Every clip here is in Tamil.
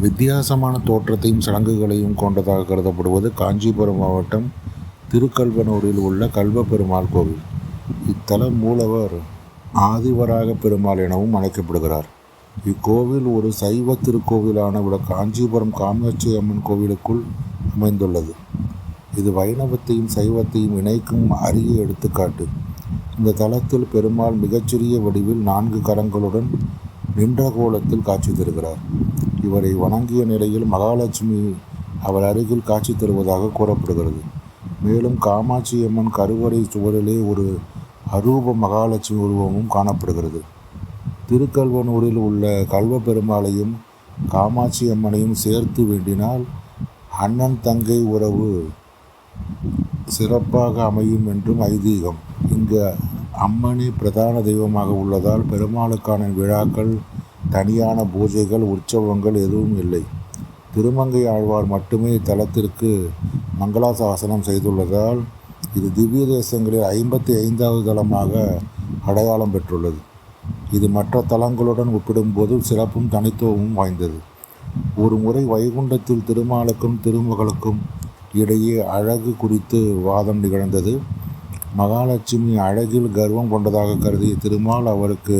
வித்தியாசமான தோற்றத்தையும் சடங்குகளையும் கொண்டதாக கருதப்படுவது காஞ்சிபுரம் மாவட்டம் திருக்கல்வனூரில் உள்ள கல்வப்பெருமாள் கோவில். இத்தல மூலவர் ஆதிவராக பெருமாள் எனவும் அழைக்கப்படுகிறார். இக்கோவில் ஒரு சைவ திருக்கோவிலான விட காஞ்சிபுரம் காமாட்சி அம்மன் கோவிலுக்குள் அமைந்துள்ளது. இது வைணவத்தையும் சைவத்தையும் இணைக்கும் அரிய எடுத்துக்காட்டு. இந்த தலத்தில் பெருமாள் மிகச்சிறிய வடிவில் நான்கு கரங்களுடன் நின்ற கோலத்தில் காட்சி தருகிறார். இவரை வணங்கிய நிலையில் மகாலட்சுமி அவர் அருகில் காட்சி தருவதாக கூறப்படுகிறது. மேலும் காமாட்சி அம்மன் கருவறை சுவரிலே ஒரு அரூப மகாலட்சுமி உருவமும் காணப்படுகிறது. திருக்கல்வனூரில் உள்ள கல்வ பெருமாளையும் காமாட்சி அம்மனையும் சேர்த்து வேண்டினால் அண்ணன் தங்கை உறவு சிறப்பாக அமையும் என்றும் ஐதீகம். இங்கு அம்மனே பிரதான தெய்வமாக உள்ளதால் பெருமாளுக்கான விழாக்கள் தனியான பூஜைகள் உற்சவங்கள் எதுவும் இல்லை. திருமங்கை ஆழ்வார் மட்டுமே தலத்திற்கு மங்களாசாசனம் செய்துள்ளதால் இது திவ்ய தேசங்களில் ஐம்பத்தி ஐந்தாவது தலமாக அடையாளம் பெற்றுள்ளது. இது மற்ற தலங்களுடன் ஒப்பிடும்போது சிறப்பும் தனித்துவமும் வாய்ந்தது. ஒரு முறை வைகுண்டத்தில் திருமாலுக்கும் திருமகளுக்கும் இடையே அழகு குறித்து வாதம் நிகழ்ந்தது. மகாலட்சுமி அழகில் கர்வம் கொண்டதாக கருதிய திருமால் அவருக்கு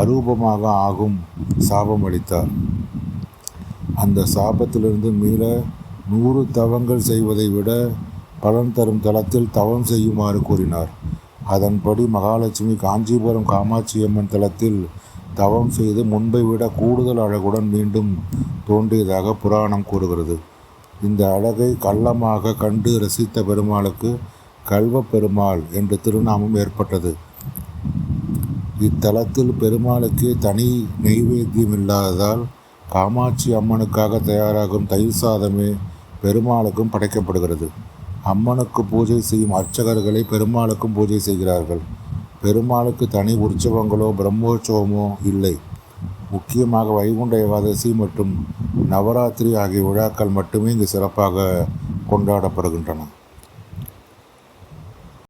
அரூபமாக ஆகும் சாபம் அளித்தார். அந்த சாபத்திலிருந்து மீள நூறு தவங்கள் செய்வதை விட பலன் தரும் தளத்தில் தவம் செய்யுமாறு கூறினார். அதன்படி மகாலட்சுமி காஞ்சிபுரம் காமாட்சி அம்மன் தளத்தில் தவம் செய்து முன்பை விட கூடுதல் அழகுடன் மீண்டும் தோன்றியதாக புராணம் கூறுகிறது. இந்த அழகை கள்ளமாக கண்டு ரசித்த பெருமாளுக்கு கல்வப்பெருமாள் என்ற திருநாமம் ஏற்பட்டது. இத்தலத்தில் பெருமாளுக்கு தனி நெய்வேத்தியம் இல்லாததால் காமாட்சி அம்மனுக்காக தயாராகும் தயிர் சாதமே பெருமாளுக்கும் படைக்கப்படுகிறது. அம்மனுக்கு பூஜை செய்யும் அர்ச்சகர்களை பெருமாளுக்கும் பூஜை செய்கிறார்கள். பெருமாளுக்கு தனி உற்சவங்களோ பிரம்மோற்சவமோ இல்லை. முக்கியமாக வைகுண்ட ஏகாதசி மற்றும் நவராத்திரி ஆகிய விழாக்கள் மட்டுமே இங்கு சிறப்பாக கொண்டாடப்படுகின்றன.